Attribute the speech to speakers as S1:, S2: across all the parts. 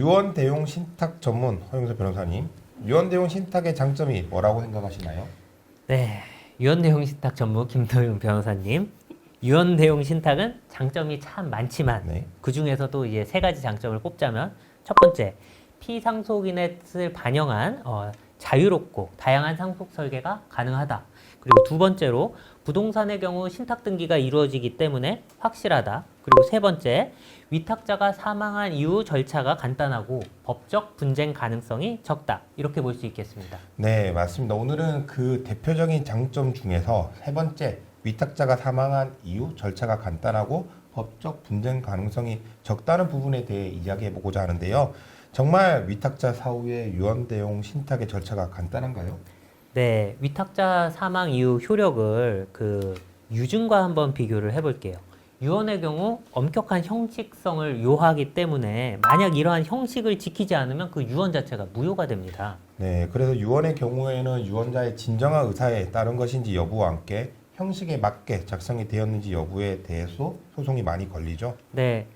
S1: 유언 대용 신탁 전문 허영서 변호사님, 유언 대용 신탁의 장점이 뭐라고 생각하시나요?
S2: 네, 유언 대용 신탁 전문 김도윤 변호사님. 유언 대용 신탁은 장점이 참 많지만
S1: 네.
S2: 그 중에서도 이제 세 가지 장점을 꼽자면 첫 번째 피상속인의 뜻을 반영한 어, 자유롭고 다양한 상속 설계가 가능하다. 그리고 두 번째로 부동산의 경우 신탁 등기가 이루어지기 때문에 확실하다. 그리고 세 번째 위탁자가 사망한 이후 절차가 간단하고 법적 분쟁 가능성이 적다. 이렇게 볼 수 있겠습니다.
S1: 네, 맞습니다. 오늘은 그 대표적인 장점 중에서 세 번째, 위탁자가 사망한 이후 절차가 간단하고 법적 분쟁 가능성이 적다는 부분에 대해 이야기해 보고자 하는데요. 정말 위탁자 사후의 유언 대용 신탁의 절차가 간단한가요?
S2: 네, 위탁자 사망 이후 효력을 그 유증과 한번 비교를 해볼게요. 유언의 경우 엄격한 형식성을 요하기 때문에 만약 이러한 형식을 지키지 않으면 그 유언 자체가 무효가 됩니다.
S1: 네, 그래서 유언의 경우에는 유언자의 진정한 의사에 따른 것인지 여부와 함께 형식에 맞게 작성이 되었는지 여부에 대해서 소송이 많이 걸리죠.
S2: 네,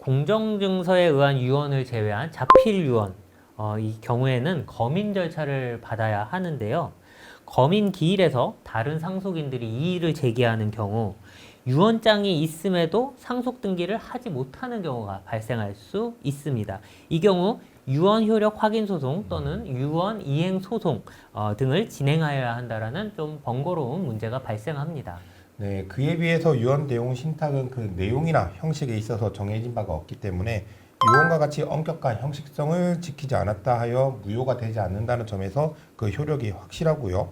S2: 공정증서에 의한 유언을 제외한 자필 유언 어, 이 경우에는 검인 절차를 받아야 하는데요. 검인 기일에서 다른 상속인들이 이의를 제기하는 경우 유언장이 있음에도 상속 등기를 하지 못하는 경우가 발생할 수 있습니다. 이 경우 유언 효력 확인 소송 또는 유언 이행 소송 어, 등을 진행하여야 한다라는 좀 번거로운 문제가 발생합니다.
S1: 네, 그에 비해서 유언 대용 신탁은 그 내용이나 형식에 있어서 정해진 바가 없기 때문에 유언과 같이 엄격한 형식성을 지키지 않았다 하여 무효가 되지 않는다는 점에서 그 효력이 확실하고요.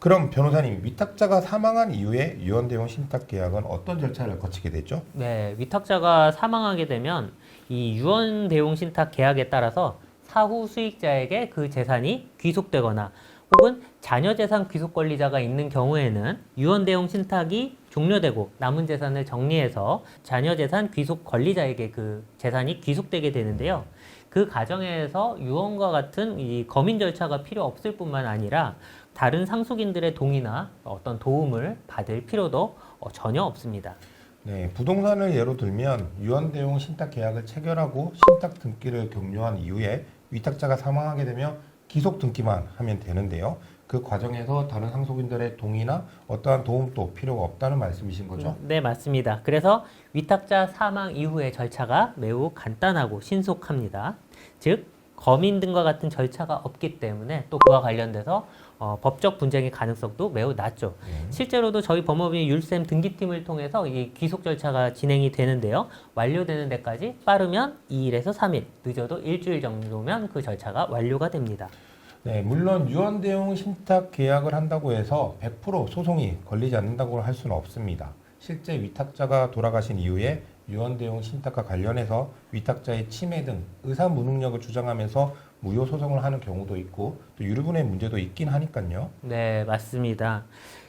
S1: 그럼 변호사님, 위탁자가 사망한 이후에 유언 대용 신탁 계약은 어떤 절차를 거치게 되죠?
S2: 네, 위탁자가 사망하게 되면 이 유언 대용 신탁 계약에 따라서 사후 수익자에게 그 재산이 귀속되거나 혹은 자녀 재산 귀속 권리자가 있는 경우에는 유언 대용 신탁이 종료되고 남은 재산을 정리해서 자녀 재산 귀속 권리자에게 그 재산이 귀속되게 되는데요. 그 과정에서 유언과 같은 이 검인 절차가 필요 없을 뿐만 아니라 다른 상속인들의 동의나 어떤 도움을 받을 필요도 어, 전혀 없습니다.
S1: 네, 부동산을 예로 들면 유언 대용 신탁 계약을 체결하고 신탁 등기를 격려한 이후에 위탁자가 사망하게 되면 기속 등기만 하면 되는데요. 그 과정에서 다른 상속인들의 동의나 어떠한 도움도 필요가 없다는 말씀이신 거죠?
S2: 네, 맞습니다. 그래서 위탁자 사망 이후의 절차가 매우 간단하고 신속합니다. 즉, 검인 등과 같은 절차가 없기 때문에 또 그와 관련돼서 어, 법적 분쟁의 가능성도 매우 낮죠.
S1: 네.
S2: 실제로도 저희 법무부의 율셈 등기팀을 통해서 이 귀속 절차가 진행이 되는데요. 완료되는 데까지 빠르면 2일에서 3일, 늦어도 일주일 정도면 그 절차가 완료가 됩니다.
S1: 네, 물론 유언 대용 신탁 계약을 한다고 해서 100% 소송이 걸리지 않는다고 할 수는 없습니다. 실제 위탁자가 돌아가신 이후에 유언 대용 신탁과 관련해서 위탁자의 치매 등 의사 무능력을 주장하면서 무효 소송을 하는 경우도 있고 또 유류분의 문제도 있긴 하니까요.
S2: 네, 맞습니다.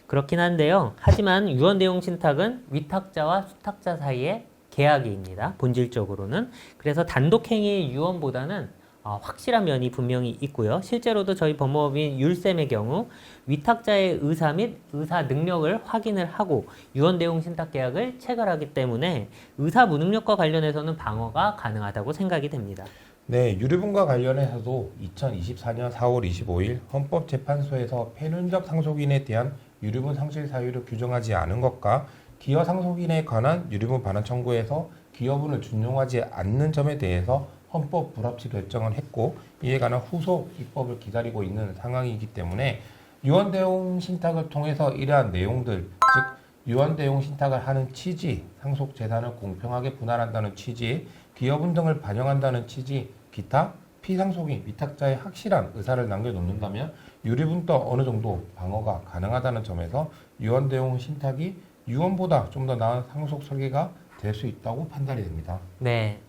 S2: 그렇긴 한데요. 하지만 유언 대용 신탁은 위탁자와 수탁자 사이의 계약입니다. 본질적으로는. 그래서 단독 행위의 유언보다는 어, 확실한 면이 분명히 있고요. 실제로도 저희 법무법인 율셈의 경우 위탁자의 의사 및 의사 능력을 확인을 하고 유언 대용 신탁 계약을 체결하기 때문에 의사 무능력과 관련해서는 방어가 가능하다고 생각이 됩니다.
S1: 네, 유류분과 관련해서도 2024년 4월 25일 헌법재판소에서 폐륜적 상속인에 대한 유류분 상실 사유를 규정하지 않은 것과 기여 상속인에 관한 유류분 반환 청구에서 기여분을 준용하지 않는 점에 대해서 헌법 불합치 결정을 했고 이에 관한 후속 입법을 기다리고 있는 상황이기 때문에 유언 대용 신탁을 통해서 이러한 내용들 즉 유언 대용 신탁을 하는 취지, 상속 재산을 공평하게 분할한다는 취지, 기여분 등을 반영한다는 취지, 기타 피상속인 위탁자의 확실한 의사를 남겨놓는다면 유리분도 어느 정도 방어가 가능하다는 점에서 유언 대용 신탁이 유언보다 좀 더 나은 상속 설계가 될 수 있다고 판단이 됩니다.
S2: 네.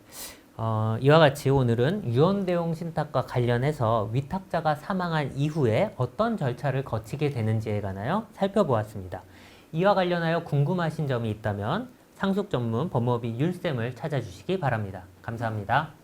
S2: 어, 이와 같이 오늘은 유언 대용 신탁과 관련해서 위탁자가 사망한 이후에 어떤 절차를 거치게 되는지에 관하여 살펴보았습니다. 이와 관련하여 궁금하신 점이 있다면 상속 전문 법무법인 율쌤을 찾아주시기 바랍니다. 감사합니다.